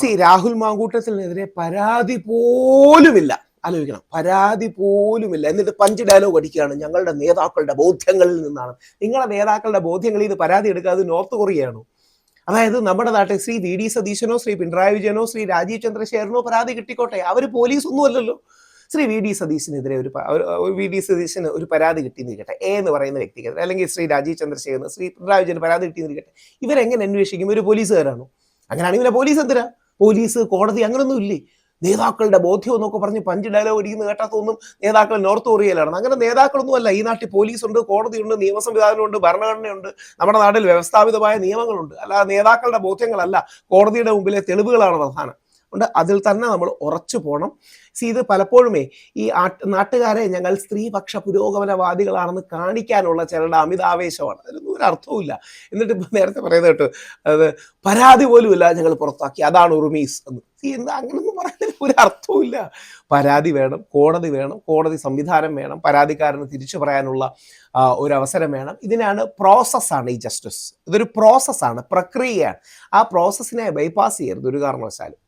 C Rahul മാങ്കൂട്ടത്തിനെതിരെ പരാതി പോലുമില്ല. ആലോചിക്കണം. പരാതി പോലുമില്ല. എന്നിട്ട് പഞ്ച് ഡയലോഗ് അടിക്കുകയാണ് ഞങ്ങളുടെ നേതാക്കളുടെ ബോധ്യങ്ങളിൽ നിന്നാണ്. നിങ്ങളുടെ നേതാക്കളുടെ ബോധ്യങ്ങളിൽ ഇത് പരാതി എടുക്കാതെ നോർത്ത് കൊറിയയാണോ? അതായത് നമ്മുടെ നാട്ടിൽ ശ്രീ വി ഡി സതീശനോ ശ്രീ പിണറായി വിജയനോ ശ്രീ രാജീവ് ചന്ദ്രശേഖരനോ പരാതി കിട്ടിക്കോട്ടെ? അവർ പോലീസ് ഒന്നുമല്ലല്ലോ ശ്രീ വി ഡി സതീശനെതിരെ ഒരു വി ഡി സതീശന് ഒരു പരാതി കിട്ടിയെന്നിരിക്കട്ടെ എ എന്ന് പറയുന്ന വ്യക്തിക്കെതിരെ. അല്ലെങ്കിൽ ശ്രീ രാജീവ് ചന്ദ്രശേഖരന് ശ്രീ പിണറായി വിജയന് പരാതി കിട്ടിയെന്നിരിക്കട്ടെ ഇവരെങ്ങനെ അന്വേഷിക്കും? ഒരു പോലീസുകാരാണോ അങ്ങനെയാണെങ്കിൽ പോലീസ് എന്തിനാ? പോലീസ് കോടതി അങ്ങനൊന്നും ഇല്ലേ? നേതാക്കളുടെ ബോധ്യം എന്നൊക്കെ പറഞ്ഞ് പഞ്ച് ഡയലോഗ് അടിക്കുന്ന കേട്ടാത്തൊന്നും നേതാക്കൾ നോർത്ത് കൊറിയയിലാണ്. അങ്ങനെ നേതാക്കളൊന്നും അല്ല ഈ നാട്ടിൽ പോലീസുണ്ട് കോടതിയുണ്ട് നിയമ സംവിധാനമുണ്ട് ഭരണഘടനയുണ്ട്. നമ്മുടെ നാട്ടിൽ വ്യവസ്ഥാപിതമായ നിയമങ്ങളുണ്ട്. അല്ലാതെ നേതാക്കളുടെ ബോധ്യങ്ങളല്ല കോടതിയുടെ മുമ്പിലെ തെളിവുകളാണ് പ്രധാനം. അതുകൊണ്ട് അതിൽ തന്നെ നമ്മൾ ഉറച്ചു പോകണം സി ഇത് പലപ്പോഴുമേ ഈ നാട്ടുകാരെ ഞങ്ങൾ സ്ത്രീപക്ഷ പുരോഗമനവാദികളാണെന്ന് കാണിക്കാനുള്ള ചിലരുടെ അമിതാവേശമാണ്. അതിലൊന്നും ഒരു അർത്ഥവുമില്ല എന്നിട്ട് ഇപ്പം നേരത്തെ പറയുന്നത് കേട്ടോ. അത് പരാതി പോലുമില്ല ഞങ്ങൾ പുറത്താക്കി. അതാണ് ഉറുമീസ് എന്ന്. സി എന്താ അങ്ങനൊന്നും പറയുന്നതിന് ഒരു അർത്ഥവുമില്ല പരാതി വേണം കോടതി വേണം കോടതി സംവിധാനം വേണം പരാതിക്കാരന് തിരിച്ചു പറയാനുള്ള ഒരു അവസരം വേണം. ഇതിനാണ് പ്രോസസ്സാണ് ഈ ജസ്റ്റിസ് ഇതൊരു പ്രോസസ്സാണ് പ്രക്രിയയാണ്. ആ പ്രോസസ്സിനെ ബൈപ്പാസ് ചെയ്യരുത് ഒരു കാരണവശാലും.